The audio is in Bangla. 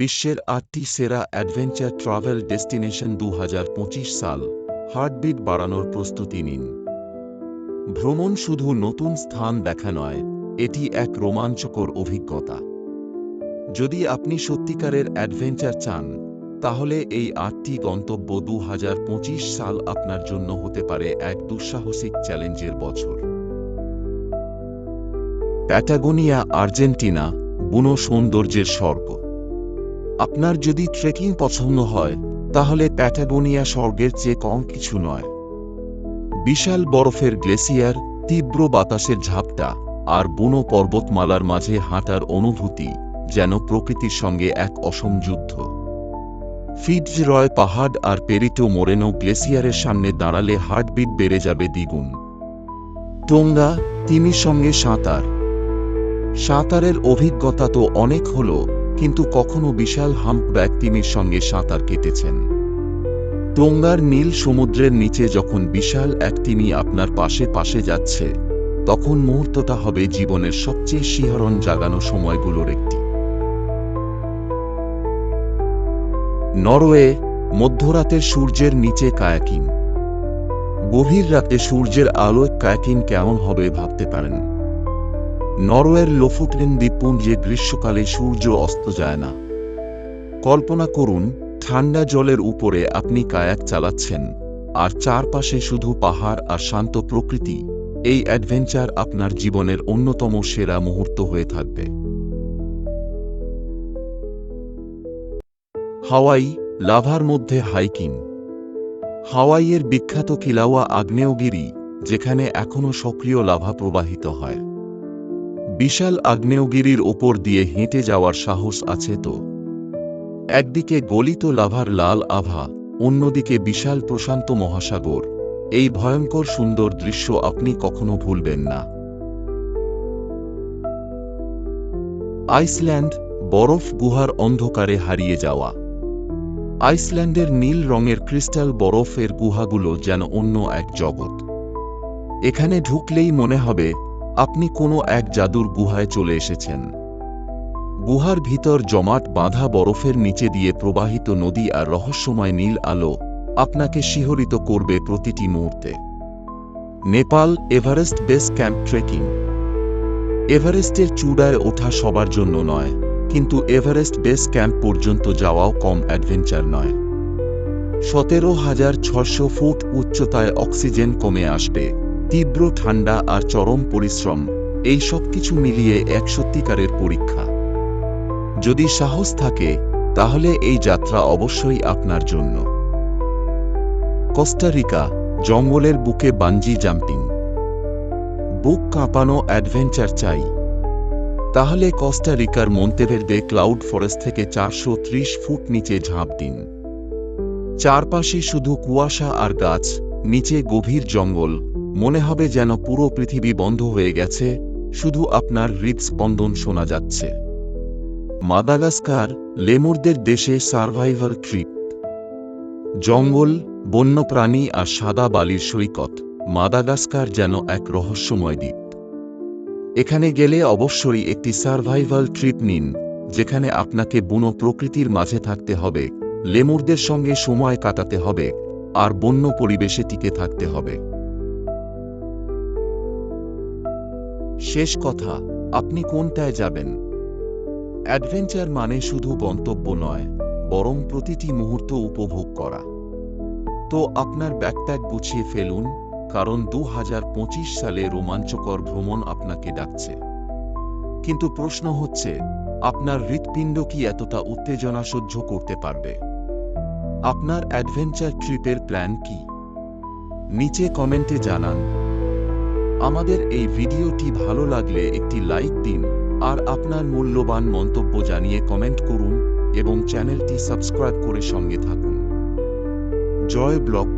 বিশ্বের আটটি সেরা অ্যাডভেঞ্চার ট্রাভেল ডেস্টিনেশন দু হাজার পঁচিশ সাল। হার্টবিট বাড়ানোর প্রস্তুতি নিন। ভ্রমণ শুধু নতুন স্থান দেখা নয়, এটি এক রোমাঞ্চকর অভিজ্ঞতা। যদি আপনি সত্যিকারের অ্যাডভেঞ্চার চান, তাহলে এই আটটি গন্তব্য দু হাজার পঁচিশ সাল আপনার জন্য হতে পারে এক দুঃসাহসিক চ্যালেঞ্জের বছর। প্যাটাগোনিয়া, আর্জেন্টিনা, বুনো সৌন্দর্যের স্বর্গ। আপনার যদি ট্রেকিং পছন্দ হয়, তাহলে প্যাটাগোনিয়া স্বর্গের চেয়ে কম কিছু নয়। বিশাল বরফের গ্লেসিয়ার, তীব্র বাতাসের ঝাপটা, আর বুনো পর্বতমালার মাঝে হাঁটার অনুভূতি, যেন প্রকৃতির সঙ্গে এক অসম যুদ্ধ। ফিডজরয় পাহাড় আর পেরিটো মোরেনো গ্লেসিয়ারের সামনে দাঁড়ালে হার্টবিট বেড়ে যাবে দ্বিগুণ। টোঙ্গা, তিমির সঙ্গে সাঁতার। সাঁতারের অভিজ্ঞতা তো অনেক হল কিন্তু কখনো বিশাল হাম্পব্যাক তিমির সঙ্গে সাঁতার কেটেছেন। টোঙ্গার নীল সমুদ্রের নিচে যখন বিশাল এক তিমি আপনার পাশে পাশে যাচ্ছে, তখন মুহূর্তটা হবে জীবনের সবচেয়ে শিহরণ জাগানো সময়গুলোর একটি। নরওয়ে, মধ্যরাতের সূর্যের নিচে কায়াকিং। গভীর রাতে সূর্যের আলোয় কায়াকিং কেমন হবে ভাবতে পারেন। নরওয়ের লোফুটলেন দ্বীপপুঞ্জে গ্রীষ্মকালে সূর্য অস্ত যায় না। কল্পনা করুন, ঠান্ডা জলের উপরে আপনি কায়াক চালাচ্ছেন, আর চারপাশে শুধু পাহাড় আর শান্ত প্রকৃতি। এই অ্যাডভেঞ্চার আপনার জীবনের অন্যতম সেরা মুহূর্ত হয়ে থাকবে। হাওয়াই, লাভার মধ্যে হাইকিং। হাওয়াইয়ের বিখ্যাত কিলাওয়া আগ্নেয়গিরি, যেখানে এখনও সক্রিয় লাভা প্রবাহিত হয়। বিশাল আগ্নেয়গিরির ওপর দিয়ে হেঁটে যাওয়ার সাহস আছে তো। একদিকে গলিত লাভার লাল আভা, অন্যদিকে বিশাল প্রশান্ত মহাসাগর। এই ভয়ঙ্কর সুন্দর দৃশ্য আপনি কখনো ভুলবেন না। আইসল্যান্ড, বরফ গুহার অন্ধকারে হারিয়ে যাওয়া। আইসল্যান্ডের নীল রঙের ক্রিস্টাল বরফের গুহাগুলো যেন অন্য এক জগৎ। এখানে ঢুকলেই মনে হবে আপনি কোনো এক জাদুর গুহায় চলে এসেছেন। গুহার ভিতর জমাট বাঁধা বরফের নিচে দিয়ে প্রবাহিত নদী আর রহস্যময় নীল আলো আপনাকে শিহরিত করবে প্রতিটি মুহূর্তে। Nepal Everest base camp trekking. এভারেস্টের চূড়ায় ওঠা সবার জন্য নয়, কিন্তু এভারেস্ট বেস ক্যাম্প পর্যন্ত যাওয়াও কম অ্যাডভেঞ্চার নয়। সতেরো হাজার ছশো ফুট উচ্চতায় অক্সিজেন কমে আসবে। তীব্র ঠান্ডা আর চরম পরিশ্রম, এই সব কিছু মিলিয়ে এক সত্যিকারের পরীক্ষা। যদি সাহস থাকে, তাহলে এই যাত্রা অবশ্যই আপনার জন্য। কস্টারিকা জঙ্গলের বুকে বাঞ্জি জাম্পিং। বুক কাঁপানো অ্যাডভেঞ্চার চাই। তাহলে কস্টারিকার মন্তেভেরদে ক্লাউড ফরেস্ট থেকে চারশো ত্রিশ ফুট নিচে ঝাঁপ দিন। চারপাশে শুধু কুয়াশা আর গাছ, নিচে গভীর জঙ্গল মনে হবে যেন পুরো পৃথিবী বন্ধ হয়ে গেছে, শুধু আপনার হৃদস্পন্দন শোনা যাচ্ছে। মাদাগাস্কার, লেমুরদের দেশে সার্ভাইভাল ট্রিপ। জঙ্গল, বন্যপ্রাণী আর সাদা বালির সৈকত, মাদাগাস্কার যেন এক রহস্যময় দ্বীপ। এখানে গেলে অবশ্যই একটি সার্ভাইভাল ট্রিপ নিন, যেখানে আপনাকে বুনো প্রকৃতির মাঝে থাকতে হবে, লেমুরদের সঙ্গে সময় কাটাতে হবে, আর বন্য পরিবেশে টিকে থাকতে হবে। শেষ কথা, আপনি কোনটায় যাবেন? অ্যাডভেঞ্চার মানে শুধু গন্তব্য নয়, বরং প্রতিটি মুহূর্ত উপভোগ করা। তো আপনার ব্যাকপ্যাক গুছিয়ে ফেলুন, কারণ দু হাজার পঁচিশ সালে রোমাঞ্চকর ভ্রমণ আপনাকে ডাকছে। কিন্তু প্রশ্ন হচ্ছে, আপনার হৃৎপিণ্ড কি এতটা উত্তেজনা সহ্য করতে পারবে? আপনার অ্যাডভেঞ্চার ট্রিপের প্ল্যান কি? নিচে কমেন্টে জানান। আমাদের এই ভিডিওটি ভালো লাগলে একটি লাইক দিন, আর আপনার মূল্যবান মন্তব্য জানিয়ে কমেন্ট করুন এবং চ্যানেলটি সাবস্ক্রাইব করে সঙ্গে থাকুন। জয় ব্লগ